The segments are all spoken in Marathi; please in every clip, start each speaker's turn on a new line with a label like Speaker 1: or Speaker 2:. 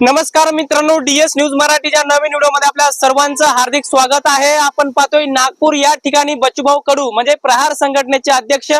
Speaker 1: नमस्कार मित्रांनो डीएस न्यूज मराठीच्या नवीन व्हिडिओमध्ये आपल्या सर्वांचं हार्दिक स्वागत आहे. आपण पाहतोय नागपूर या ठिकाणी बच्चूभाऊ कडू म्हणजे प्रहार संघटनेचे अध्यक्ष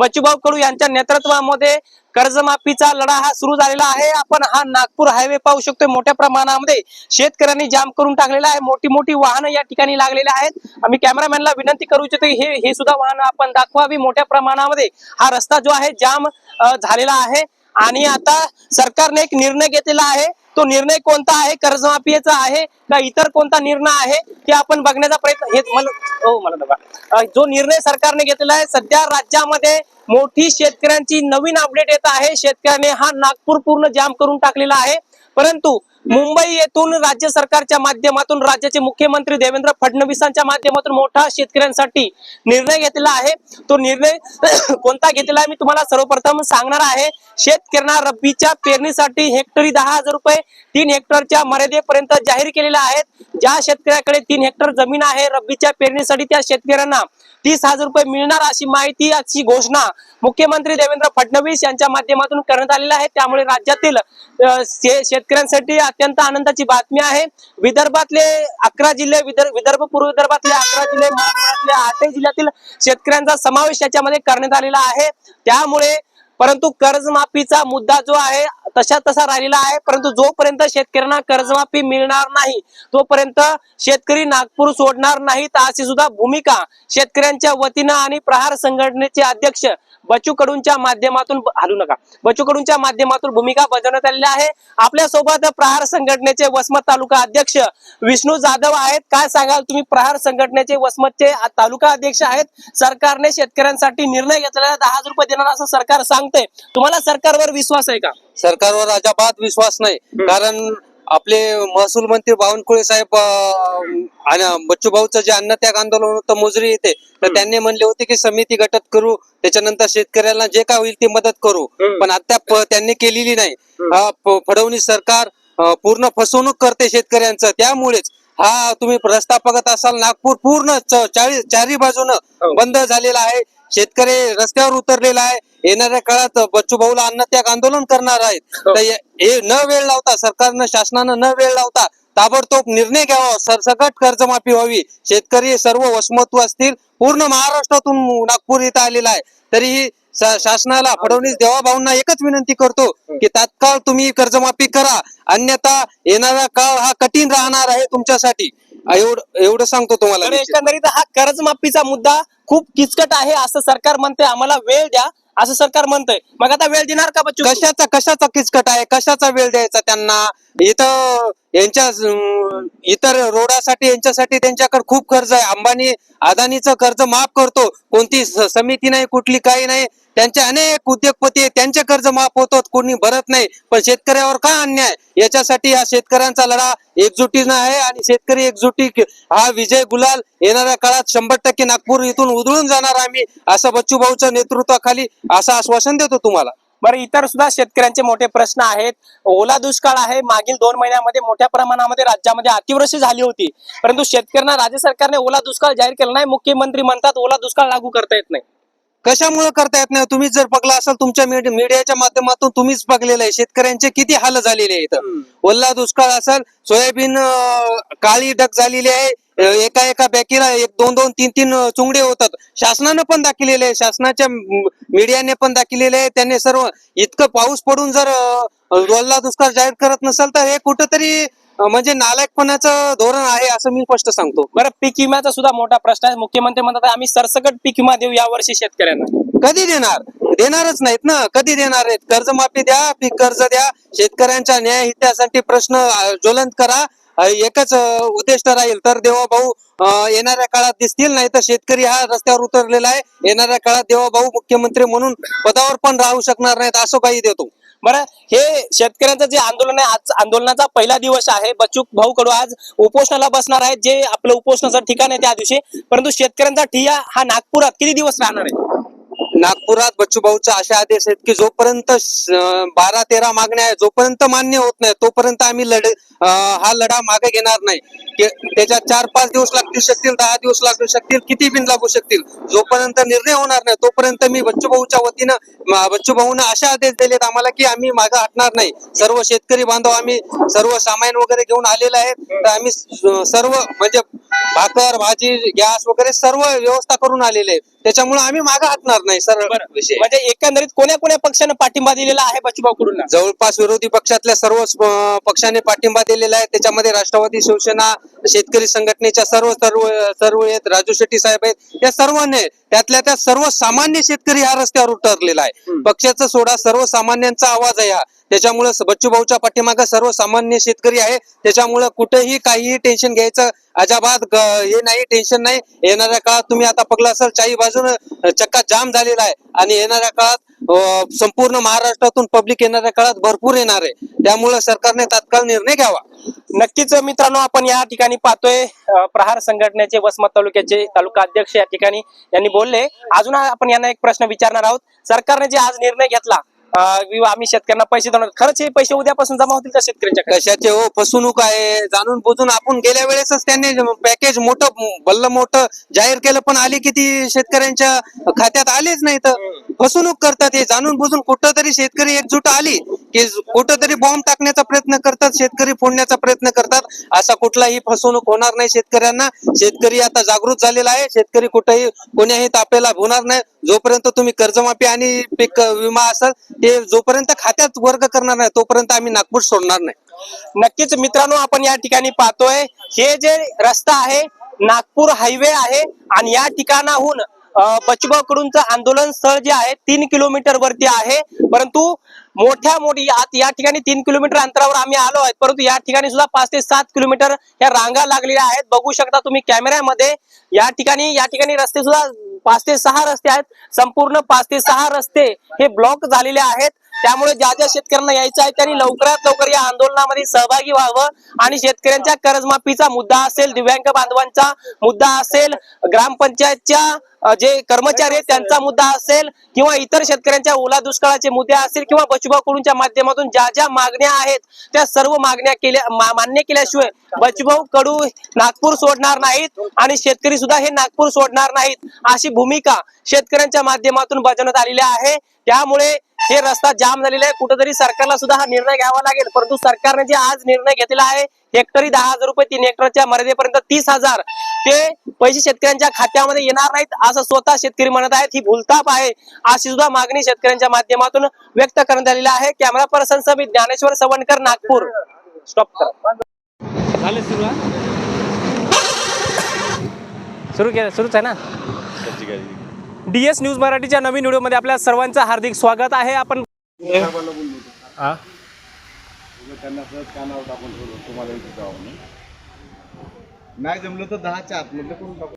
Speaker 1: बच्चूभाऊ कडू यांच्या नेतृत्वामध्ये कर्जमाफीचा लढा हा सुरू झालेला आहे. आपण हा नागपूर हायवे पाहू शकतोय. मोठ्या प्रमाणामध्ये शेतकऱ्यांनी जाम करून टाकलेला आहे. मोठी मोठी वाहनं या ठिकाणी लागलेली आहेत. आम्ही कॅमेरामॅनला विनंती करू इच्छितो हे हे सुद्धा वाहनं आपण दाखवावी. मोठ्या प्रमाणामध्ये हा रस्ता जो आहे जाम झालेला आहे. आणि आता सरकारने एक निर्णय घेतलेला आहे. तो निर्णय कोणता आहे? कर्जमाफीचा आहे का इतर कोणता निर्णय आहे? ते आपण बघण्याचा प्रयत्न हे मला हो मला जो निर्णय सरकारने घेतलेला आहे सध्या राज्यामध्ये मोठी शेतकऱ्यांची नवीन अपडेट येत आहे. शेतकऱ्याने हा नागपूर पूर्ण जाम करून टाकलेला आहे. परंतु मुंबई येथून राज्य सरकारच्या माध्यमातून राज्याचे मुख्यमंत्री देवेंद्र फडणवीसांच्या माध्यमातून मोठा शेतकऱ्यांसाठी निर्णय घेतलेला आहे. तो निर्णय कोणता घेतलेला आहे मी तुम्हाला सर्वप्रथम सांगणार आहे. शेतकऱ्यांना रब्बीच्या पेरणीसाठी हेक्टरी दहा हजार रुपये तीन हेक्टरच्या मर्यादेपर्यंत जाहीर केलेल्या आहेत. ज्या शेतकऱ्याकडे तीन हेक्टर जमीन आहे रब्बीच्या पेरणीसाठी त्या शेतकऱ्यांना तीस हजार रुपये मिळणार अशी माहिती अशी घोषणा मुख्यमंत्री देवेंद्र फडणवीस यांच्या माध्यमातून करण्यात आलेली आहे. त्यामुळे राज्यातील शे- शेतकऱ्यांसाठी अत्यंत आनंदाची बातमी आहे. विदर्भातले अकरा जिल्हे विदर्भ विदर्भ पूर्व विदर्भातले अकरा जिल्हे मराठवाड्यातले आठही जिल्ह्यातील शेतकऱ्यांचा समावेश याच्यामध्ये करण्यात आलेला आहे. त्यामुळे परंतु कर्जमाफीचा मुद्दा जो आहे तशा तसा राहिलेला आहे. परंतु जोपर्यंत शेतकऱ्यांना कर्जमाफी मिळणार नाही तोपर्यंत शेतकरी नागपूर सोडणार नाहीत अशी सुद्धा भूमिका शेतकऱ्यांच्या वतीनं आणि प्रहार संघटनेचे अध्यक्ष बच्चू कडूंच्या माध्यमातून हलू नका. बच्चू कडूंच्या माध्यमातून भूमिका बजावण्यात आलेली आहे. आपल्यासोबत प्रहार संघटनेचे वसमत तालुका अध्यक्ष विष्णू जाधव आहेत. काय सांगाल तुम्ही? प्रहार संघटनेचे वसमतचे तालुका अध्यक्ष आहेत. सरकारने शेतकऱ्यांसाठी निर्णय घेतलेला दहा हजार रुपये देणार असं सरकार सांग सांगते तुम्हाला सरकारवर विश्वास आहे का?
Speaker 2: सरकारवर अजाबात विश्वास नाही. कारण आपले महसूल मंत्री बावनकुळे साहेब आणि बच्चू भाऊचं जे अन्नत्याग आंदोलन होतं मोजरी येते तर त्यांनी म्हणले होते की समिती गटत करू त्याच्यानंतर शेतकऱ्यांना जे काय होईल ती मदत करू. पण अद्याप त्यांनी केलेली नाही. फ- फडणवीस सरकार पूर्ण फसवणूक करते शेतकऱ्यांचं. त्यामुळेच हा तुम्ही रस्ता बघत असाल नागपूर पूर्ण चारी चारी
Speaker 1: हो.
Speaker 2: बाजूनं बंद झालेला आहे. शेतकरी रस्त्यावर उतरलेला आहे. येणाऱ्या काळात बच्चू भाऊला अन्नत्याग आंदोलन करणार आहेत.
Speaker 1: हो.
Speaker 2: तर हे न वेळ लावता सरकारनं शासनानं न वेळ लावता ताबडतोब निर्णय घ्यावा. सरसकट कर्जमाफी व्हावी. शेतकरी सर्व वसमत्व असतील. पूर्ण महाराष्ट्रातून नागपूर इथं आलेला आहे. तरीही शासनाला फडणवीस देवाभाऊंना एकच विनंती करतो की तात्काळ तुम्ही कर्जमाफी करा. अन्यथा येणारा काळ हा कठीण राहणार आहे तुमच्यासाठी. एवढं एवढं सांगतो तुम्हाला
Speaker 1: तर. एकंदरीत हा कर्जमाफीचा मुद्दा खूप किचकट आहे असं सरकार म्हणते आम्हाला वेळ द्या असं सरकार म्हणतंय. मग आता वेळ देणार का बच्चू?
Speaker 2: कशाचा कशाचा किचकट आहे? कशाचा वेळ द्यायचा त्यांना? इथं यांच्या अं, इतर रोडासाठी यांच्यासाठी त्यांच्याकडे खूप कर्ज आहे. अंबानी अदानीचं कर्ज माफ करतो. कोणती स- समिती नाही कुठली काही नाही. त्यांचे अनेक उद्योगपती आहेत त्यांचे कर्ज माफ होतात कोणी भरत नाही. पण शेतकऱ्यावर का अन्याय? याच्यासाठी हा शेतकऱ्यांचा लढा एकजुटीनं आहे आणि शेतकरी एकजुटी हा विजय गुलाल येणाऱ्या काळात शंभर टक्के नागपूर इथून उधळून जाणार आम्ही असं बच्चू भाऊच्या नेतृत्वाखाली असं आश्वासन देतो तुम्हाला.
Speaker 1: बरं इतर सुद्धा शेतकऱ्यांचे मोठे प्रश्न आहेत. ओला दुष्काळ आहे मागील दोन महिन्यामध्ये मोठ्या प्रमाणामध्ये राज्यामध्ये अतिवृष्टी झाली होती. परंतु शेतकऱ्यांना राज्य सरकारने ओला दुष्काळ जाहीर केला नाही. मुख्यमंत्री म्हणतात ओला दुष्काळ लागू करता येत नाही.
Speaker 2: कशामुळे करता येत नाही? तुम्ही जर बघला असाल तुमच्या मीड- मीडियाच्या माध्यमातून तुम्हीच बघलेलं आहे. शेतकऱ्यांचे किती हाल झालेले आहेत. ओल्ला दुष्काळ असेल सोयाबीन काळी डक झालेली आहे. एका एका बॅकीला एक दोन दोन तीन तीन चुंगडे होतात. शासनानं पण दाखिलेले आहे. शासनाच्या मीडियाने पण दाखिलेले आहे. त्यांनी सर्व इतकं पाऊस पडून जर ओल्ला दुष्काळ जाहीर करत नसेल तर हे कुठंतरी म्हणजे नालायकपणाचं धोरण आहे असं मी स्पष्ट सांगतो.
Speaker 1: बरं पीक विम्याचा सुद्धा मोठा प्रश्न आहे. मुख्यमंत्री म्हणतात आम्ही सरसकट पीक विमा देऊ यावर्षी शेतकऱ्यांना.
Speaker 2: कधी देणार? देणारच नाहीत ना. कधी देणार आहेत? कर्जमाफी द्या पीक कर्ज द्या. शेतकऱ्यांच्या न्याय हितासाठी प्रश्न ज्वलंत करा. एकच उद्दिष्ट राहील. तर देवा भाऊ येणाऱ्या काळात दिसतील नाही तर शेतकरी हा रस्त्यावर उतरलेला आहे. येणाऱ्या काळात देवा भाऊ मुख्यमंत्री म्हणून पदावर पण राहू शकणार नाहीत असं काही देतो.
Speaker 1: बरं हे शेतकऱ्यांचं जे आंदोलन आहे आज आंदोलनाचा पहिला दिवस आहे. बच्चू भाऊ कडू आज उपोषणाला बसणार आहेत. जे आपलं उपोषणाचं ठिकाण आहे त्या दिवशी. परंतु शेतकऱ्यांचा ठिया हा नागपुरात किती दिवस राहणार आहे?
Speaker 2: नागपुरात बच्चूभाऊचा असे आदेश आहेत की जोपर्यंत बारा तेरा मागण्या आहेत जोपर्यंत मान्य होत नाही तोपर्यंत आम्ही लढ हा लढा मागे घेणार नाही. त्याच्यात चार पाच दिवस लागू शकतील दहा दिवस लागू शकतील किती बिन लागू शकतील. जोपर्यंत निर्णय होणार नाही तोपर्यंत मी बच्चूभाऊच्या वतीनं म- बच्चूभाऊनं असे आदेश दिलेत आम्हाला की आम्ही मागे हटणार नाही. सर्व शेतकरी बांधव आम्ही सर्व सामान वगैरे घेऊन आलेले आहेत. तर आम्ही सर्व म्हणजे भाकर भाजी गॅस वगैरे सर्व व्यवस्था करून आलेले त्याच्यामुळे आम्ही मागे हटणार नाही विषय.
Speaker 1: म्हणजे एकंदरीत कोण्या कोण्या पक्षानं पाठिंबा दिलेला आहे बच्चूभाऊ कडूंना
Speaker 2: जवळपास विरोधी पक्षातल्या सर्व पक्षाने पाठिंबा दिलेला आहे. त्याच्यामध्ये राष्ट्रवादी शिवसेना शेतकरी संघटनेच्या सर्व सर्व सर्व आहेत. राजू शेट्टी साहेब आहेत. या सर्वांनी त्यातल्या त्या सर्व सामान्य शेतकरी ह्या रस्त्यावर उतरलेला आहे. पक्षाचा सोडा सर्वसामान्यांचा आवाज आहे हा. त्याच्यामुळे बच्चूभाऊच्या पाठीमागे सर्वसामान्य शेतकरी आहे. त्याच्यामुळे कुठेही काहीही टेन्शन घ्यायचं अजाबात ग- हे नाही टेन्शन नाही. येणाऱ्या काळात तुम्ही आता पगला असाल चाही बाजून चक्का जाम झालेला आहे. आणि येणाऱ्या काळात संपूर्ण महाराष्ट्रातून पब्लिक येणाऱ्या काळात भरपूर येणार आहे. त्यामुळे सरकारने तात्काळ निर्णय घ्यावा.
Speaker 1: नक्कीच मित्रांनो आपण या ठिकाणी पाहतोय प्रहार संघटनेचे वसमत तालुक्याचे तालुका अध्यक्ष या ठिकाणी यांनी बोलले. अजून आपण यांना एक प्रश्न विचारणार आहोत. सरकारने जे आज निर्णय घेतला आम्ही शेतकऱ्यांना पैसे देणार. खरंच हे पैसे उद्यापासून जमा होतील का शेतकऱ्यांच्या
Speaker 2: कशाचे हो फसवणूक आहे जाणून बुजून आपण गेल्या वेळेसच त्यांनी पॅकेज मोठं भल्ल मोठं जाहीर केलं पण आली किती शेतकऱ्यांच्या खात्यात आलेच नाही तर. फसवणूक करतात हे जाणून बुजून कुठं तरी शेतकरी एकजूट आली की कुठं तरी बॉम्ब टाकण्याचा प्रयत्न करतात शेतकरी फोडण्याचा प्रयत्न करतात. असा कुठलाही फसवणूक होणार नाही शेतकऱ्यांना. शेतकरी आता जागृत झालेला आहे. शेतकरी कुठेही कोण्याही तापेला होणार नाही. जोपर्यंत तुम्ही कर्जमाफी आणि पीक विमा असाल ते जोपर्यंत खात्यात वर्ग करणार नाही तोपर्यंत आम्ही नागपूर सोडणार नाही.
Speaker 1: नक्कीच मित्रांनो आपण या ठिकाणी पाहतोय हे जे रस्ता आहे नागपूर हायवे आहे आणि या ठिकाणाहून बचबाव कडूनचं आंदोलन स्थळ जे आहे तीन किलोमीटर वरती आहे. परंतु मोठ्या मोठी या ठिकाणी तीन किलोमीटर अंतरावर आम्ही आलो आहेत. परंतु या ठिकाणी सुद्धा पाच ते सात किलोमीटर या रांगा लागलेल्या आहेत. बघू शकता तुम्ही कॅमेऱ्यामध्ये या ठिकाणी या ठिकाणी रस्ते सुद्धा पाच ते सहा रस्ते आहेत. संपूर्ण पाच ते सहा रस्ते हे ब्लॉक झालेले आहेत. त्यामुळे ज्या ज्या शेतकऱ्यांना यायचं आहे त्यांनी लवकरात लवकर या आंदोलनामध्ये सहभागी व्हावं. आणि शेतकऱ्यांच्या कर्जमाफीचा मुद्दा असेल दिव्यांग बांधवांचा मुद्दा असेल ग्रामपंचायतच्या जे कर्मचारी आहेत त्यांचा मुद्दा असेल किंवा इतर शेतकऱ्यांच्या ओला दुष्काळाचे मुद्दे असतील किंवा बचूभाऊ कडूनच्या माध्यमातून ज्या ज्या मागण्या आहेत त्या सर्व मागण्या केल्या मा- मान्य केल्याशिवाय बचुभाऊ कडू नागपूर सोडणार नाहीत आणि शेतकरी सुद्धा हे नागपूर सोडणार नाहीत अशी भूमिका शेतकऱ्यांच्या माध्यमातून बजावण्यात आलेली आहे. त्यामुळे हे रस्ता जाम झालेला आहे. कुठेतरी सरकारला सुद्धा हा निर्णय घ्यावा लागेल. परंतु सरकारने जे आज निर्णय घेतलेला आहे हेक्टरी दहा हजार रुपये तीन हेक्टरच्या मर्यादेपर्यंत तीस हजार ते पैसे शेतकऱ्यांच्या खात्यामध्ये येणार नाहीत असं स्वतः शेतकरी म्हणत आहेत. ही भूलताप आहे. अशी सुद्धा मागणी शेतकऱ्यांच्या माध्यमातून व्यक्त करण्यात आलेली आहे. Camera person Samit Dnyaneshwar Savankar Nagpur. Stop करा. झाले सुरू सुरू केलं सुरूच आहे ना? डीएस न्यूज मराठीच्या नवीन व्हिडिओमध्ये आपल्या सर्वांचं हार्दिक स्वागत आहे. आपण हा?
Speaker 3: त्यांना सहज कानावर टाकून ठेवलं. तुम्हाला इथे जावं. नाही जमलं तर दहाच्या आतमधलं करून टाकू.